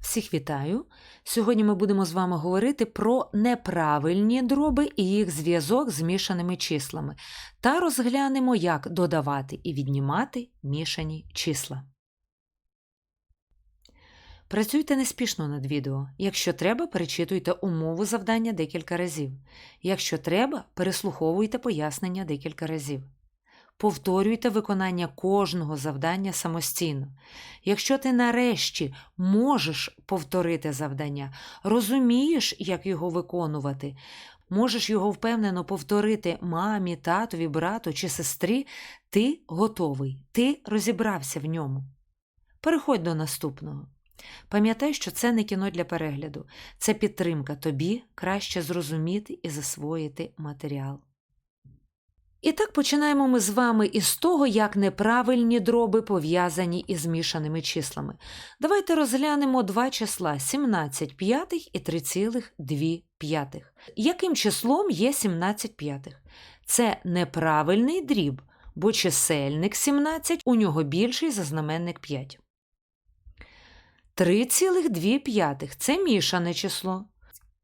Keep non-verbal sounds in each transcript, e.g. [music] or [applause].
Всіх вітаю! Сьогодні ми будемо з вами говорити про неправильні дроби і їх зв'язок з мішаними числами та розглянемо, як додавати і віднімати мішані числа. Працюйте неспішно над відео. Якщо треба, перечитуйте умову завдання декілька разів. Якщо треба, переслуховуйте пояснення декілька разів. Повторюйте виконання кожного завдання самостійно. Якщо ти нарешті можеш повторити завдання, розумієш, як його виконувати, можеш його впевнено повторити мамі, татові, брату чи сестрі, ти готовий, ти розібрався в ньому. Переходь до наступного. Пам'ятай, що це не кіно для перегляду, це підтримка тобі краще зрозуміти і засвоїти матеріал. І так починаємо ми з вами із того, як неправильні дроби пов'язані із мішаними числами. Давайте розглянемо два числа 17 п'ятих і 3,2 п'ятих. Яким числом є 17 п'ятих? Це неправильний дріб, бо чисельник 17 у нього більший за знаменник 5. 3,2 п'ятих – це мішане число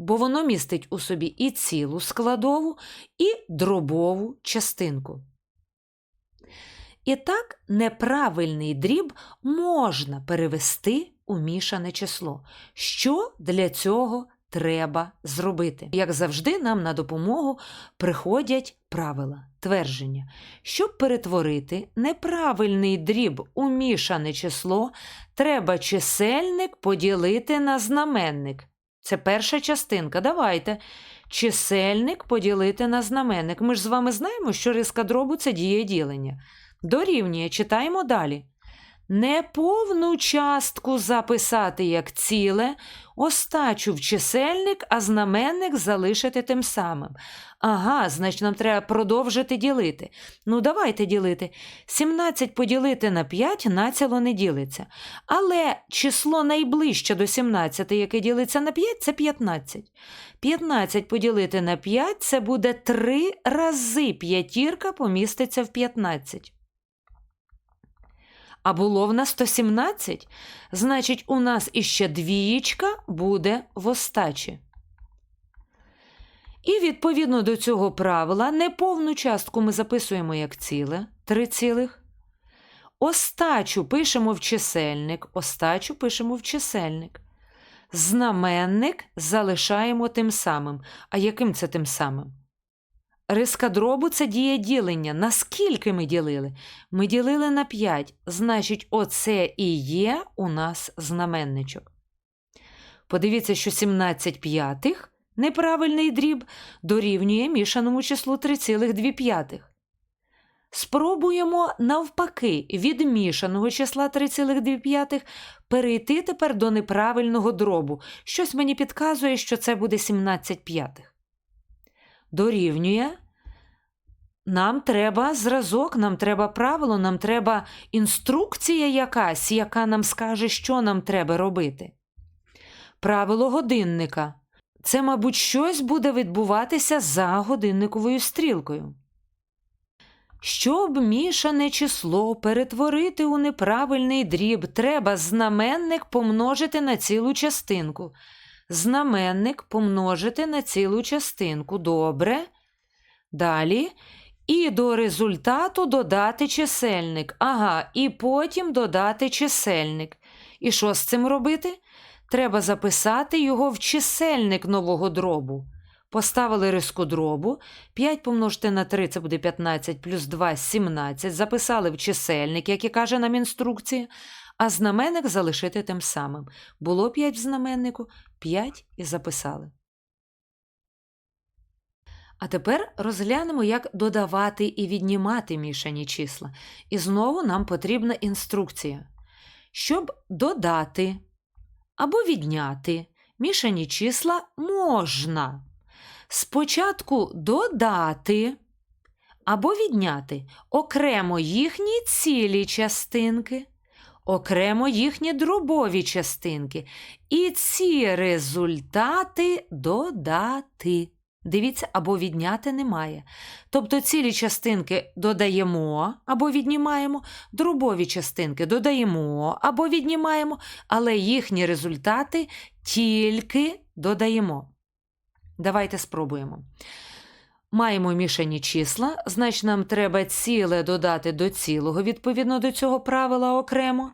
бо воно містить у собі і цілу складову, і дробову частинку. І так, неправильний дріб можна перевести у мішане число. Що для цього треба зробити? Як завжди, нам на допомогу приходять правила, твердження. Щоб перетворити неправильний дріб у мішане число, треба чисельник поділити на знаменник. Це перша частинка. Давайте. Чисельник поділити на знаменник. Ми ж з вами знаємо, що риска дробу це діє ділення. Дорівнює, читаємо далі. Неповну частку записати як ціле, остачу в чисельник, а знаменник залишити тим самим. Ага, значить, нам треба продовжити ділити. Ну, давайте ділити. 17 поділити на 5 націло не ділиться. Але число найближче до 17, яке ділиться на 5, це 15. 15 поділити на 5 це буде 3 рази п'ятірка поміститься в 15. А було в нас 117, значить, у нас іще двієчка буде в остачі. І відповідно до цього правила неповну частку ми записуємо як ціле 3 цілих. Остачу пишемо в чисельник, остачу пишемо в чисельник. Знаменник залишаємо тим самим. А яким це тим самим? Риска дробу це діє ділення. Наскільки ми ділили? Ми ділили на 5. Значить, оце і є у нас знаменничок. Подивіться, що 17 п'ятих неправильний дріб дорівнює мішаному числу 3,2. Спробуємо навпаки від мішаного числа 3,2 перейти тепер до неправильного дробу. Щось мені підказує, що це буде 17 п'ятих. Дорівнює. Нам треба зразок, нам треба правило, нам треба інструкція якась, яка нам скаже, що нам треба робити. Правило годинника. Це, мабуть, щось буде відбуватися за годинниковою стрілкою. Щоб мішане число перетворити у неправильний дріб, треба знаменник помножити на цілу частинку. Знаменник помножити на цілу частинку. Добре. Далі. І до результату додати чисельник. Ага, і потім додати чисельник. І що з цим робити? Треба записати його в чисельник нового дробу. Поставили риску дробу. 5 помножити на 3 це буде 15, плюс 2 17. Записали в чисельник, як і каже нам інструкція, а знаменник залишити тим самим. Було 5 в знаменнику, 5 і записали. А тепер розглянемо, як додавати і віднімати мішані числа. І знову нам потрібна інструкція. Щоб додати або відняти мішані числа можна. Спочатку додати або відняти окремо їхні цілі частинки, окремо їхні дробові частинки, і ці результати додати. Дивіться, або відняти немає. Тобто цілі частинки додаємо або віднімаємо, дробові частинки додаємо або віднімаємо, але їхні результати тільки додаємо. Давайте спробуємо. Маємо мішані числа, значить нам треба ціле додати до цілого відповідно до цього правила окремо.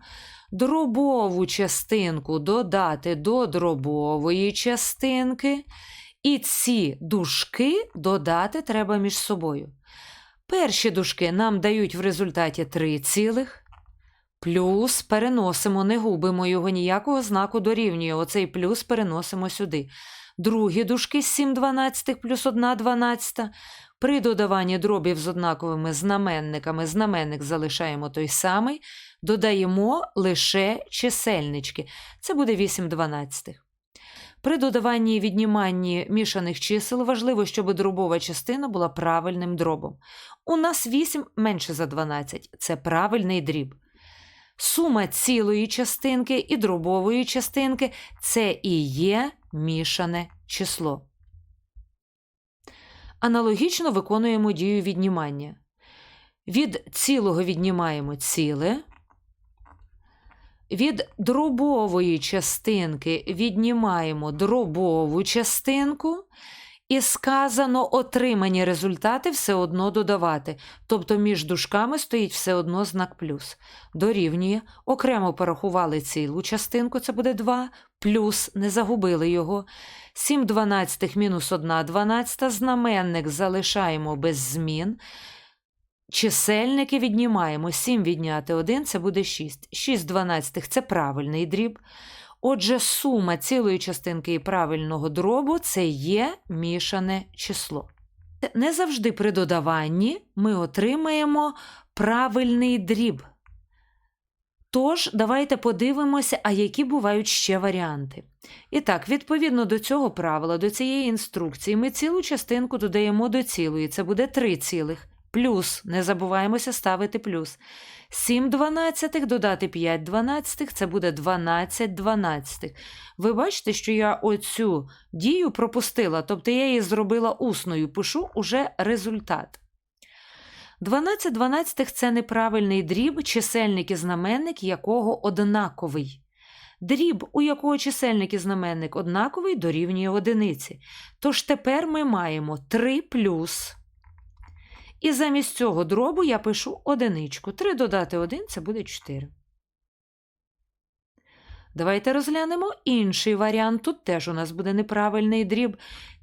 Дробову частинку додати до дробової частинки. І ці дужки додати треба між собою. Перші дужки нам дають в результаті 3 цілих. Плюс переносимо, не губимо його ніякого знаку дорівнює. Оцей плюс переносимо сюди. Другі дужки 7 дванадцятих плюс 1 дванадцята. При додаванні дробів з однаковими знаменниками знаменник залишаємо той самий, додаємо лише чисельнички. Це буде 8 дванадцятих. При додаванні і відніманні мішаних чисел важливо, щоб дробова частина була правильним дробом. У нас 8 менше за 12 це правильний дріб. Сума цілої частинки і дробової частинки це і є мішане число. Аналогічно виконуємо дію віднімання. Від цілого віднімаємо ціле. Від дробової частинки віднімаємо дробову частинку, і сказано отримані результати все одно додавати. Тобто між дужками стоїть все одно знак плюс. Дорівнює, окремо порахували цілу частинку, це буде 2, плюс, не загубили його. 7 дванадцятих мінус 1 дванадцята, знаменник залишаємо без змін. Чисельники віднімаємо. 7 відняти 1 це буде 6. 6 дванадцятих це правильний дріб. Отже, сума цілої частинки і правильного дробу це є мішане число. Не завжди при додаванні ми отримаємо правильний дріб. Тож, давайте подивимося, а які бувають ще варіанти. І так, відповідно до цього правила, до цієї інструкції, ми цілу частинку додаємо до цілої, це буде 3 цілих. Плюс, не забуваємося ставити плюс. 7 дванадцятих додати 5 дванадцятих це буде 12 дванадцятих. Ви бачите, що я оцю дію пропустила, тобто я її зробила усною, пишу уже результат. 12 дванадцятих – це неправильний дріб, чисельник і знаменник якого однаковий. Дріб, у якого чисельник і знаменник однаковий, дорівнює одиниці. Тож тепер ми маємо 3 плюс. І замість цього дробу я пишу одиничку. 3 додати 1 це буде 4. Давайте розглянемо інший варіант. Тут теж у нас буде неправильний дріб.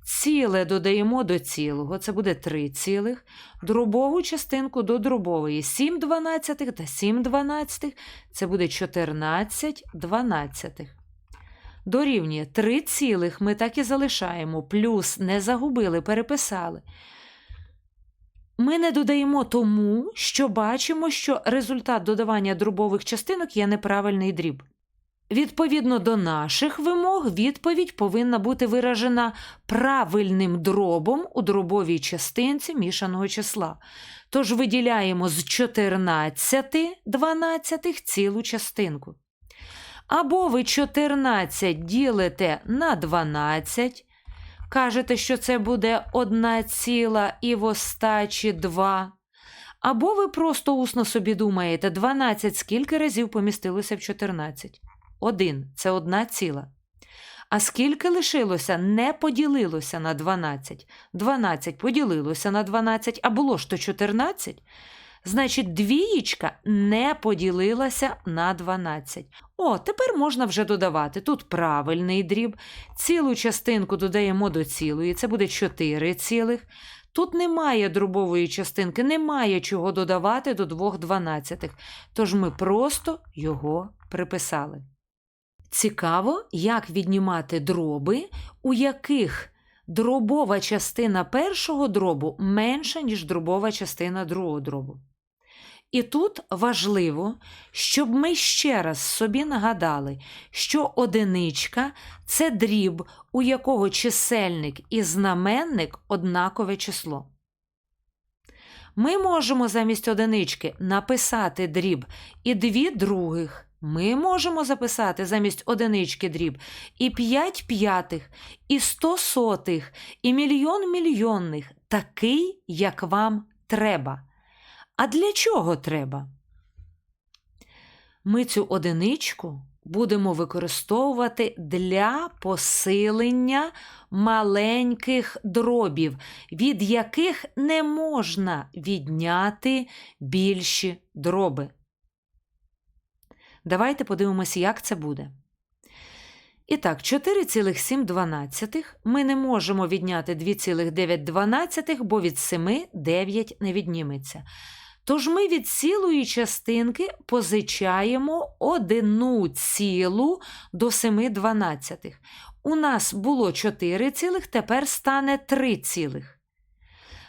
Ціле додаємо до цілого, це буде 3 цілих. Дробову частинку до дробової 7 дванадцятих та 7 дванадцятих це буде 14 дванадцятих. Дорівнює 3 цілих ми так і залишаємо, плюс не загубили, переписали. Ми не додаємо тому, що бачимо, що результат додавання дробових частинок є неправильний дріб. Відповідно до наших вимог, відповідь повинна бути виражена правильним дробом у дробовій частинці мішаного числа. Тож виділяємо з 14 дванадцятих цілу частинку. Або ви 14 ділите на 12, кажете, що це буде 1 ціла і в остачі 2. Або ви просто усно собі думаєте, 12 скільки разів помістилося в 14? 1 це одна ціла. А скільки лишилося, не поділилося на 12. 12 поділилося на 12, а було ж то 14. Значить, двієчка не поділилася на 12. О, тепер можна вже додавати. Тут правильний дріб. Цілу частинку додаємо до цілої, це буде 4 цілих. Тут немає дробової частинки, немає чого додавати до 2 дванадцятих. Тож ми просто його приписали. Цікаво, як віднімати дроби, у яких дробова частина першого дробу менша, ніж дробова частина другого дробу. І тут важливо, щоб ми ще раз собі нагадали, що одиничка це дріб, у якого чисельник і знаменник однакове число. Ми можемо замість одинички написати дріб і дві других ми можемо записати замість одинички дріб і 5 п'ятих, і 100 сотих, і мільйон мільйонних, такий, як вам треба. А для чого треба? Ми цю одиничку будемо використовувати для посилення маленьких дробів, від яких не можна відняти більші дроби. Давайте подивимося, як це буде. І так, 4,7 ми не можемо відняти 2,9, бо від 7 9 не відніметься. Тож ми від цілої частинки позичаємо 1 цілу до 7 дванадцятих. У нас було 4 цілих, тепер стане 3 цілих.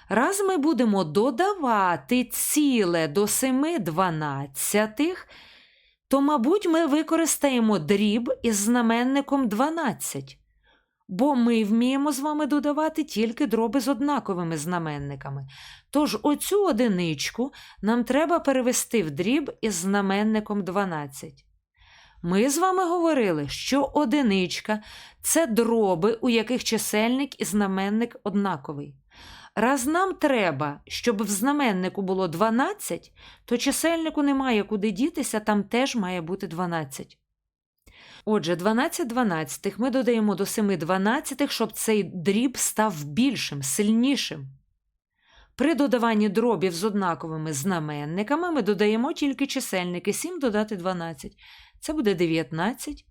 Раз ми будемо додавати ціле до 7 дванадцятих, то, мабуть, ми використаємо дріб із знаменником 12, бо ми вміємо з вами додавати тільки дроби з однаковими знаменниками. Тож оцю одиничку нам треба перевести в дріб із знаменником 12. Ми з вами говорили, що одиничка це дроби, у яких чисельник і знаменник однаковий. Раз нам треба, щоб в знаменнику було 12, то чисельнику немає куди дітися, там теж має бути 12. Отже, 12 дванадцятих ми додаємо до 7 дванадцятих, щоб цей дріб став більшим, сильнішим. При додаванні дробів з однаковими знаменниками ми додаємо тільки чисельники 7 додати 12. Це буде 19.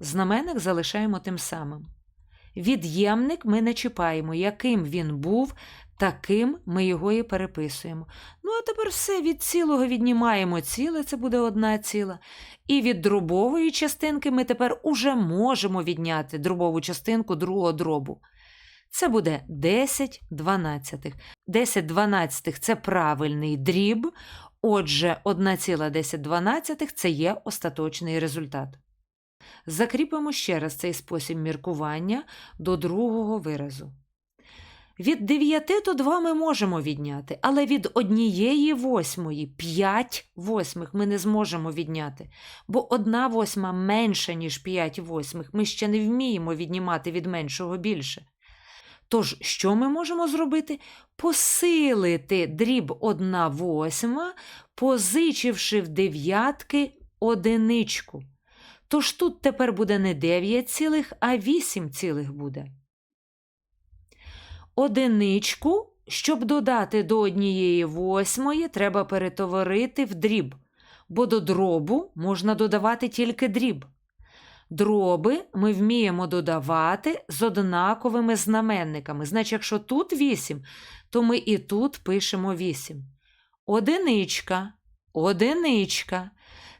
Знаменник залишаємо тим самим. Від'ємник ми не чіпаємо, яким він був, таким ми його і переписуємо. Ну, а тепер все від цілого віднімаємо ціле, це буде одна ціла. І від дробової частинки ми тепер уже можемо відняти дробову частинку другого дробу. Це буде 10 дванадцятих. 10 дванадцятих – це правильний дріб, отже, 1,10 дванадцятих – це є остаточний результат. Закріпимо ще раз цей спосіб міркування до другого виразу. Від 9 до 2 ми можемо відняти, але від однієї восьмої 5 восьмих ми не зможемо відняти, бо одна восьма менша, ніж 5 восьмих. Ми ще не вміємо віднімати від меншого більше. Тож, що ми можемо зробити? Посилити дріб 1 восьма, позичивши в дев'ятки одиничку. Тож тут тепер буде не 9 цілих, а 8 цілих буде. Одиничку, щоб додати до однієї восьмої, треба перетворити в дріб, бо до дробу можна додавати тільки дріб. Дроби ми вміємо додавати з однаковими знаменниками. Значить, якщо тут 8, то ми і тут пишемо 8. Одиничка, одиничка.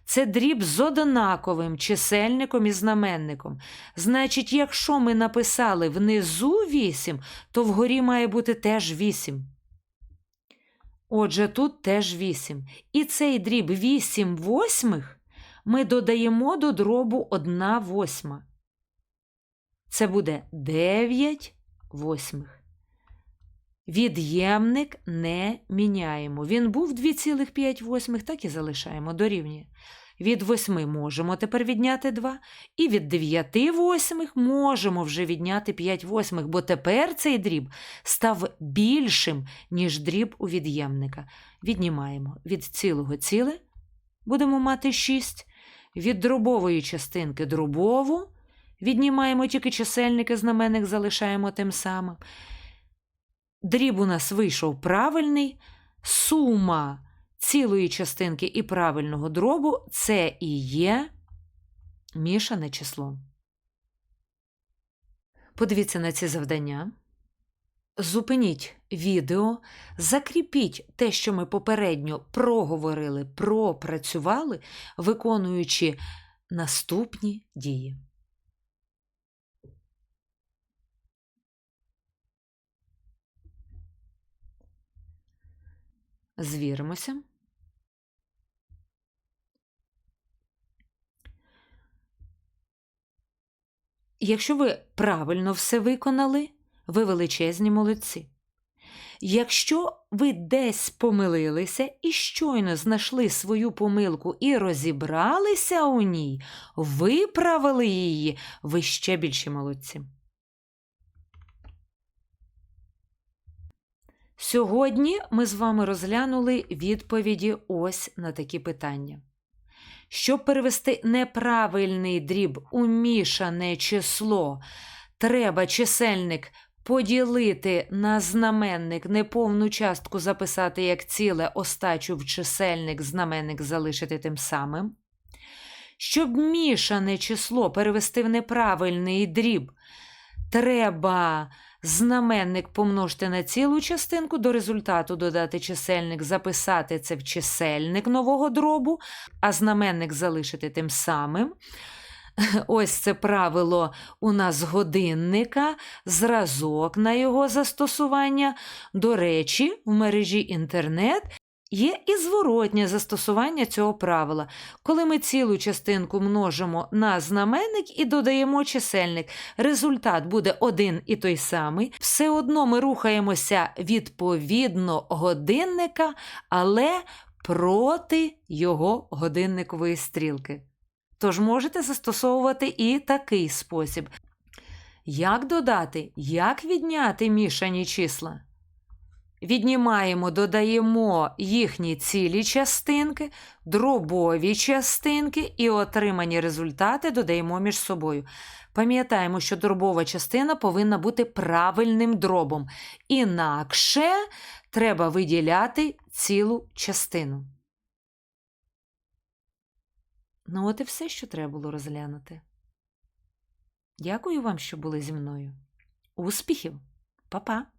Це дріб з однаковим чисельником і знаменником. Значить, якщо ми написали внизу 8, то вгорі має бути теж 8. Отже, тут теж 8. І цей дріб 8 восьмих ми додаємо до дробу 1 восьма. Це буде 9 восьмих. Від'ємник не міняємо. Він був 2,5, так і залишаємо дорівнює. Від 8 можемо тепер відняти 2, і від 9 восьмих можемо вже відняти 5 восьмих, бо тепер цей дріб став більшим, ніж дріб у від'ємника. Віднімаємо від цілого ціле, будемо мати 6, від дробової частинки дробову, віднімаємо тільки чисельники, знаменник залишаємо тим самим. Дріб у нас вийшов правильний, сума цілої частинки і правильного дробу це і є мішане число. Подивіться на ці завдання. Зупиніть відео, закріпіть те, що ми попередньо проговорили, пропрацювали, виконуючи наступні дії. Звіримося. Якщо ви правильно все виконали, ви величезні молодці. Якщо ви десь помилилися і щойно знайшли свою помилку і розібралися у ній, виправили її, ви ще більші молодці. Сьогодні ми з вами розглянули відповіді ось на такі питання. Щоб перевести неправильний дріб у мішане число, треба чисельник поділити на знаменник, неповну частку записати як ціле, остачу в чисельник, знаменник залишити тим самим. Щоб мішане число перевести в неправильний дріб, треба знаменник помножити на цілу частинку, до результату додати чисельник, записати це в чисельник нового дробу, а знаменник залишити тим самим. [laughs] Ось це правило у нас годинника, зразок на його застосування. До речі, в мережі інтернет є і зворотнє застосування цього правила, коли ми цілу частинку множимо на знаменник і додаємо чисельник. Результат буде один і той самий. Все одно ми рухаємося відповідно годинника, але проти його годинникової стрілки. Тож можете застосовувати і такий спосіб. Як додати, як відняти мішані числа? Віднімаємо, додаємо їхні цілі частинки, дробові частинки і отримані результати додаємо між собою. Пам'ятаємо, що дробова частина повинна бути правильним дробом. Інакше треба виділяти цілу частину. Ну, от і все, що треба було розглянути. Дякую вам, що були зі мною. Успіхів! Па-па!